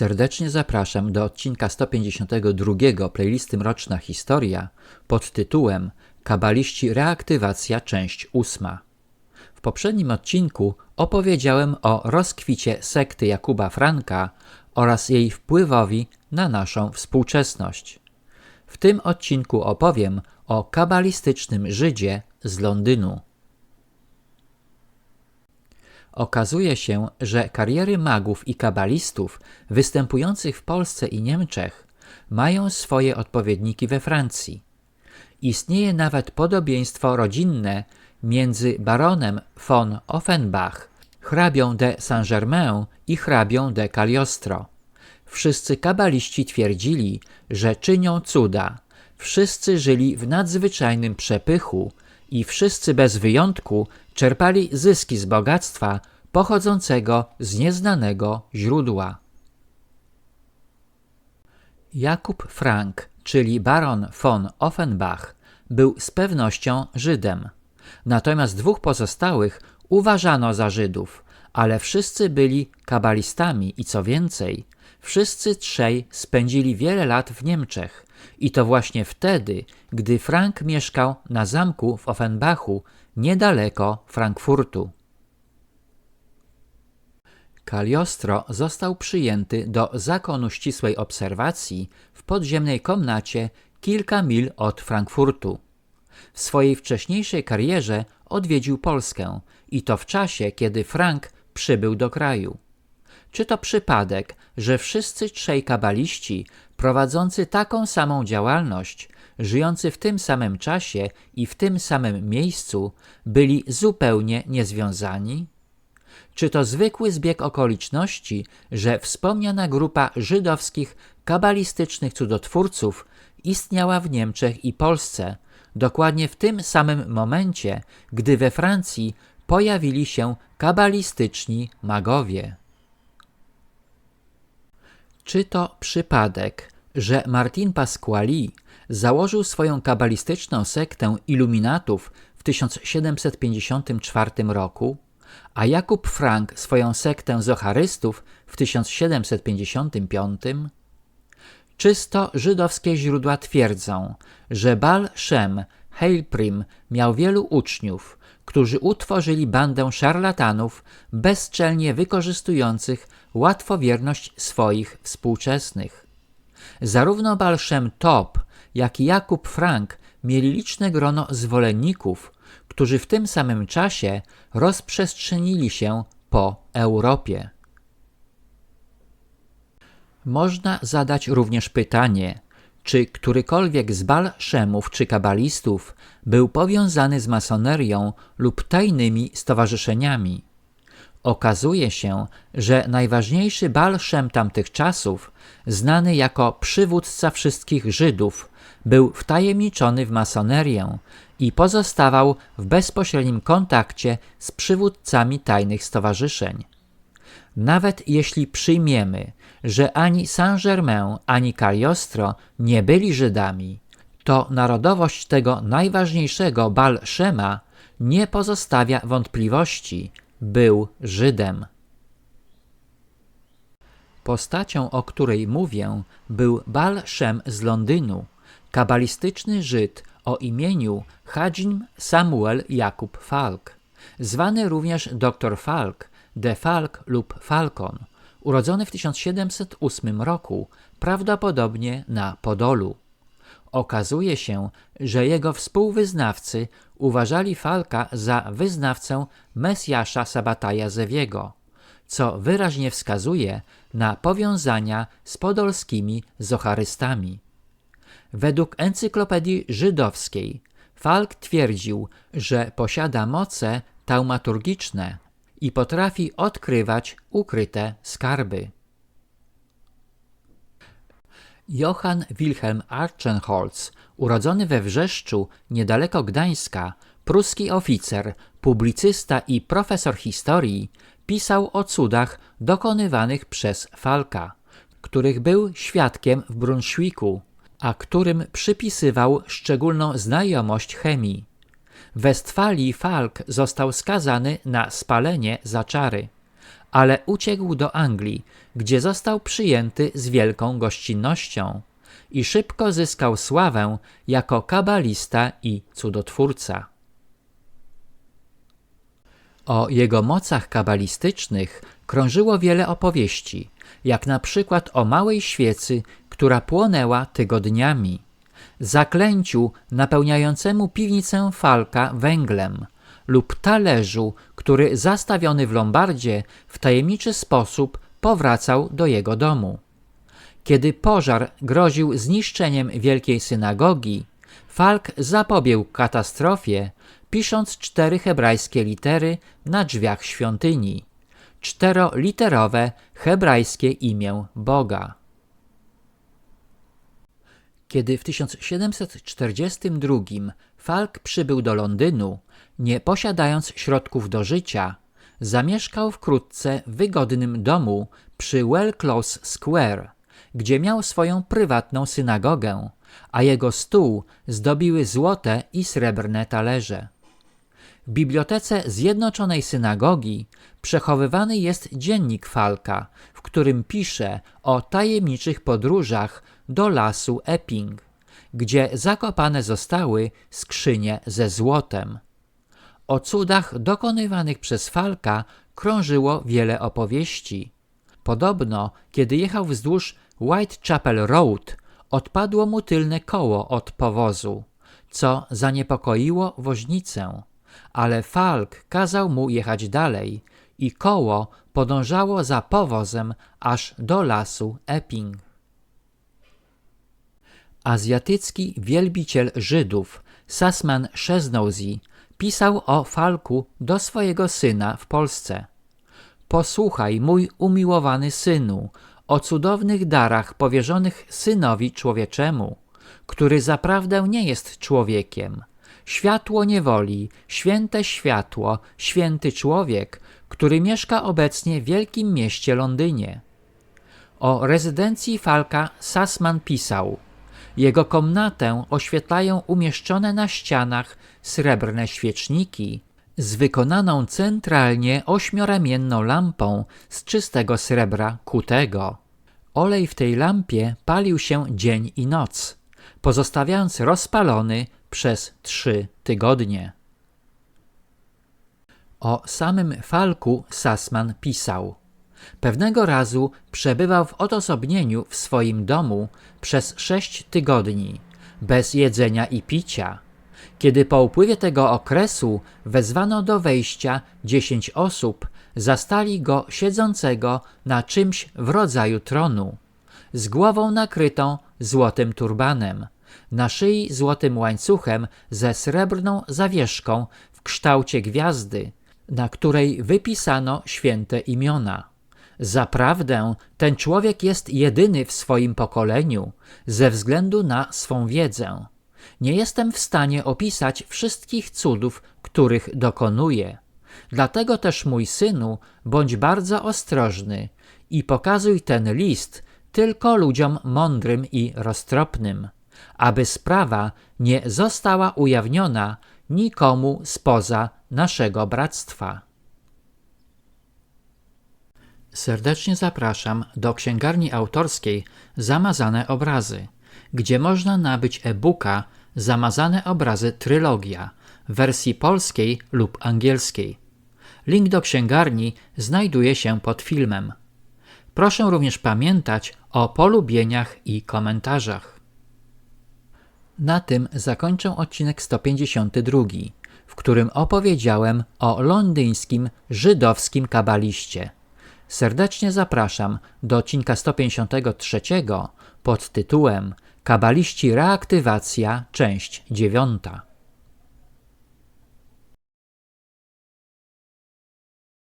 Serdecznie zapraszam do odcinka 152 playlisty Mroczna Historia pod tytułem Kabaliści Reaktywacja część 8. W poprzednim odcinku opowiedziałem o rozkwicie sekty Jakuba Franka oraz jej wpływowi na naszą współczesność. W tym odcinku opowiem o kabalistycznym Żydzie z Londynu. Okazuje się, że kariery magów i kabalistów występujących w Polsce i Niemczech mają swoje odpowiedniki we Francji. Istnieje nawet podobieństwo rodzinne między baronem von Offenbach, hrabią de Saint-Germain i hrabią de Cagliostro. Wszyscy kabaliści twierdzili, że czynią cuda. Wszyscy żyli w nadzwyczajnym przepychu i wszyscy bez wyjątku czerpali zyski z bogactwa pochodzącego z nieznanego źródła. Jakub Frank, czyli baron von Offenbach, był z pewnością Żydem. Natomiast dwóch pozostałych uważano za Żydów, ale wszyscy byli kabalistami i co więcej, wszyscy trzej spędzili wiele lat w Niemczech i to właśnie wtedy, gdy Frank mieszkał na zamku w Offenbachu niedaleko Frankfurtu. Kaliostro został przyjęty do zakonu ścisłej obserwacji w podziemnej komnacie kilka mil od Frankfurtu. W swojej wcześniejszej karierze odwiedził Polskę i to w czasie, kiedy Frank przybył do kraju. Czy to przypadek, że wszyscy trzej kabaliści prowadzący taką samą działalność, żyjący w tym samym czasie i w tym samym miejscu, byli zupełnie niezwiązani? Czy to zwykły zbieg okoliczności, że wspomniana grupa żydowskich kabalistycznych cudotwórców istniała w Niemczech i Polsce, dokładnie w tym samym momencie, gdy we Francji pojawili się kabalistyczni magowie? Czy to przypadek, że Martin Pasquali założył swoją kabalistyczną sektę iluminatów w 1754 roku, a Jakub Frank swoją sektę zocharystów w 1755? Czysto żydowskie źródła twierdzą, że Bal Shem Heilprim miał wielu uczniów, którzy utworzyli bandę szarlatanów bezczelnie wykorzystujących łatwowierność swoich współczesnych. Zarówno Baal Shem Top, jak i Jakub Frank mieli liczne grono zwolenników, którzy w tym samym czasie rozprzestrzenili się po Europie. Można zadać również pytanie, czy którykolwiek z Bal Szemów czy kabalistów był powiązany z masonerią lub tajnymi stowarzyszeniami. Okazuje się, że najważniejszy Bal Szem tamtych czasów, znany jako przywódca wszystkich Żydów, był wtajemniczony w masonerię i pozostawał w bezpośrednim kontakcie z przywódcami tajnych stowarzyszeń. Nawet jeśli przyjmiemy, że ani Saint-Germain, ani Cagliostro nie byli Żydami, to narodowość tego najważniejszego Bal Szema nie pozostawia wątpliwości, był Żydem. Postacią, o której mówię, był Bal Shem z Londynu, kabalistyczny Żyd o imieniu Hadzim Samuel Jakub Falk, zwany również dr Falk, de Falk lub Falcon, urodzony w 1708 roku, prawdopodobnie na Podolu. Okazuje się, że jego współwyznawcy uważali Falka za wyznawcę Mesjasza Sabataja Zewiego, co wyraźnie wskazuje na powiązania z podolskimi zocharystami. Według encyklopedii żydowskiej Falk twierdził, że posiada moce taumaturgiczne i potrafi odkrywać ukryte skarby. Johann Wilhelm Archenholz, urodzony we Wrzeszczu, niedaleko Gdańska, pruski oficer, publicysta i profesor historii, pisał o cudach dokonywanych przez Falka, których był świadkiem w Brunswicku, a którym przypisywał szczególną znajomość chemii. Westfalii Falk został skazany na spalenie za czary, ale uciekł do Anglii, gdzie został przyjęty z wielką gościnnością i szybko zyskał sławę jako kabalista i cudotwórca. O jego mocach kabalistycznych krążyło wiele opowieści, jak na przykład o małej świecy, która płonęła tygodniami, zaklęciu napełniającemu piwnicę Falka węglem lub talerzu, który zastawiony w Lombardzie w tajemniczy sposób powracał do jego domu. Kiedy pożar groził zniszczeniem wielkiej synagogi, Falk zapobiegł katastrofie, pisząc cztery hebrajskie litery na drzwiach świątyni. Czteroliterowe hebrajskie imię Boga. Kiedy w 1742 Falk przybył do Londynu, nie posiadając środków do życia, zamieszkał wkrótce w wygodnym domu przy Well Close Square, gdzie miał swoją prywatną synagogę, a jego stół zdobiły złote i srebrne talerze. W bibliotece Zjednoczonej Synagogi przechowywany jest dziennik Falka, w którym pisze o tajemniczych podróżach do lasu Epping, gdzie zakopane zostały skrzynie ze złotem. O cudach dokonywanych przez Falka krążyło wiele opowieści. Podobno, kiedy jechał wzdłuż Whitechapel Road, odpadło mu tylne koło od powozu, co zaniepokoiło woźnicę, ale Falk kazał mu jechać dalej i koło podążało za powozem aż do lasu Epping. Azjatycki wielbiciel Żydów Sasman Szeznozy pisał o Falku do swojego syna w Polsce. Posłuchaj, mój umiłowany synu, o cudownych darach powierzonych synowi człowieczemu, który zaprawdę nie jest człowiekiem. Światło niewoli, święte światło, święty człowiek, który mieszka obecnie w wielkim mieście Londynie. O rezydencji Falka Sassman pisał – jego komnatę oświetlają umieszczone na ścianach srebrne świeczniki z wykonaną centralnie ośmioramienną lampą z czystego srebra kutego. Olej w tej lampie palił się dzień i noc, pozostawiając rozpalony przez trzy tygodnie. O samym Falku Sassman pisał – Pewnego razu przebywał w odosobnieniu w swoim domu przez sześć tygodni, bez jedzenia i picia. Kiedy po upływie tego okresu wezwano do wejścia dziesięć osób, zastali go siedzącego na czymś w rodzaju tronu, z głową nakrytą złotym turbanem, na szyi złotym łańcuchem ze srebrną zawieszką w kształcie gwiazdy, na której wypisano święte imiona. Zaprawdę ten człowiek jest jedyny w swoim pokoleniu ze względu na swą wiedzę. Nie jestem w stanie opisać wszystkich cudów, których dokonuje. Dlatego też, mój synu, bądź bardzo ostrożny i pokazuj ten list tylko ludziom mądrym i roztropnym, aby sprawa nie została ujawniona nikomu spoza naszego bractwa. Serdecznie zapraszam do księgarni autorskiej Zamazane Obrazy, gdzie można nabyć e-booka Zamazane Obrazy Trylogia w wersji polskiej lub angielskiej. Link do księgarni znajduje się pod filmem. Proszę również pamiętać o polubieniach i komentarzach. Na tym zakończę odcinek 152, w którym opowiedziałem o londyńskim żydowskim kabaliście. Serdecznie zapraszam do odcinka 153 pod tytułem Kabaliści Reaktywacja, część 9.